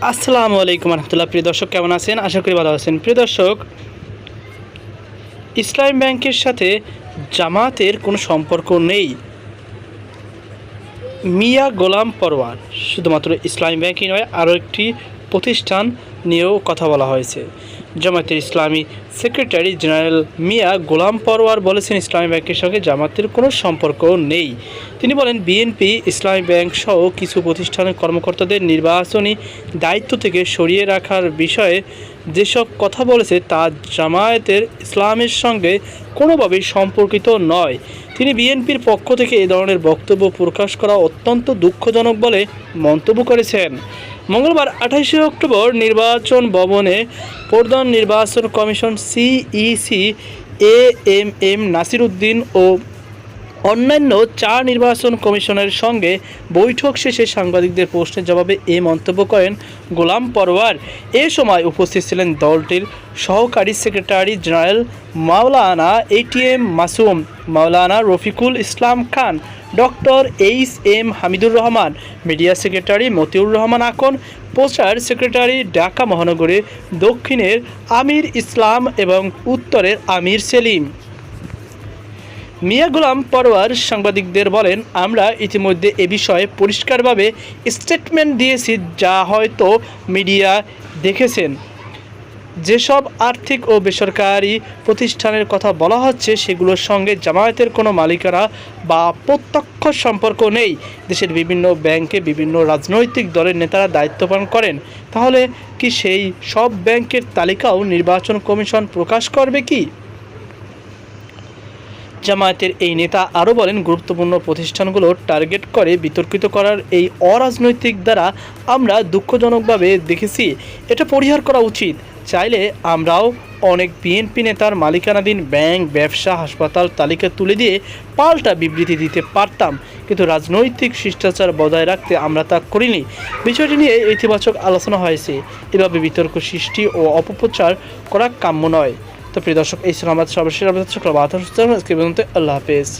আসসালামু আলাইকুম রহমতুল্লাহ। প্রিয় দর্শক, কেমন আছেন? আশা করি ভালো আছেন। প্রিয় দর্শক, ইসলাম ব্যাংকের সাথে জামাতের কোনো সম্পর্ক নেই। মিয়া গোলাম পরওয়ার, শুধুমাত্র ইসলামী ব্যাংকই নয়, আরও একটি প্রতিষ্ঠান নিয়েও কথা বলা হয়েছে। জামাতের ইসলামী সেক্রেটারি জেনারেল মিয়া গোলাম পরওয়ার বলেছেন, ইসলামী ব্যাংকের সঙ্গে জামাতের কোনো সম্পর্ক নেই। তিনি বলেন, বিএনপি, ইসলামী ব্যাংক সহ কিছু প্রতিষ্ঠানের কর্মকর্তাদের নির্বাচনী দায়িত্ব থেকে সরিয়ে রাখার বিষয়ে যেসব কথা বলেছে, তা জামায়াতের ইসলামের সঙ্গে কোনোভাবেই সম্পর্কিত নয়। তিনি বিএনপির পক্ষ থেকে এ ধরনের বক্তব্য প্রকাশ করা অত্যন্ত দুঃখজনক বলে মন্তব্য করেছেন। মঙ্গলবার আঠাশে অক্টোবর নির্বাচন ভবনে প্রধান নির্বাচন commission CEC A M M Nasir Uddin ও অন্যান্য চার নির্বাচন কমিশনের সঙ্গে বৈঠক শেষে সাংবাদিকদের প্রশ্নের জবাবে এ মন্তব্য করেন গোলাম পরওয়ার এ সময় উপস্থিত ছিলেন দলটির সহকারী secretary general Maulana ATM Masum, Maulana Rafiqul Islam Khan, doctor H M Hamidur Rahman, media secretary Motiur Rahman Akon, প্রচার সেক্রেটারি ঢাকা মহানগরীর দক্ষিণের আমির ইসলাম এবং উত্তরের আমির সেলিম। মিয়া গোলাম পরওয়ার সাংবাদিকদের বলেন, আমরা ইতিমধ্যে এ বিষয়ে পরিষ্কারভাবে স্টেটমেন্ট দিয়েছি, যা হয়তো মিডিয়া দেখেছেন। যেসব আর্থিক ও বেসরকারি প্রতিষ্ঠানের কথা বলা হচ্ছে, সেগুলোর সঙ্গে জামায়াতের কোনো মালিকানা বা প্রত্যক্ষ সম্পর্ক নেই। দেশের বিভিন্ন ব্যাংকে বিভিন্ন রাজনৈতিক দলের নেতারা দায়িত্ব পালন করেন। তাহলে কি সেই সব ব্যাংকের তালিকাও নির্বাচন কমিশন প্রকাশ করবে কি? জামায়াতের এই নেতা আরও বলেন, গুরুত্বপূর্ণ প্রতিষ্ঠানগুলো টার্গেট করে বিতর্কিত করার এই অরাজনৈতিক দ্বারা আমরা দুঃখজনকভাবে দেখেছি। এটা পরিহার করা উচিত। চাইলে আমরাও অনেক বিএনপি নেতার মালিকানাধীন ব্যাংক, ব্যবসা, হাসপাতাল তালিকা তুলে দিয়ে পাল্টা বিবৃতি দিতে পারতাম। কিন্তু রাজনৈতিক শিষ্টাচার বজায় রাখতে আমরা তা করিনি। বিষয়টি নিয়ে ইতিবাচক আলোচনা হয়েছে। এভাবে বিতর্ক সৃষ্টি ও অপপ্রচার করা কাম্য নয়। তো প্রিয় দর্শক এই ছিল আমাদের সর্বশেষ আপডেট। শুক্রবার আল্লাহ হাফেজ।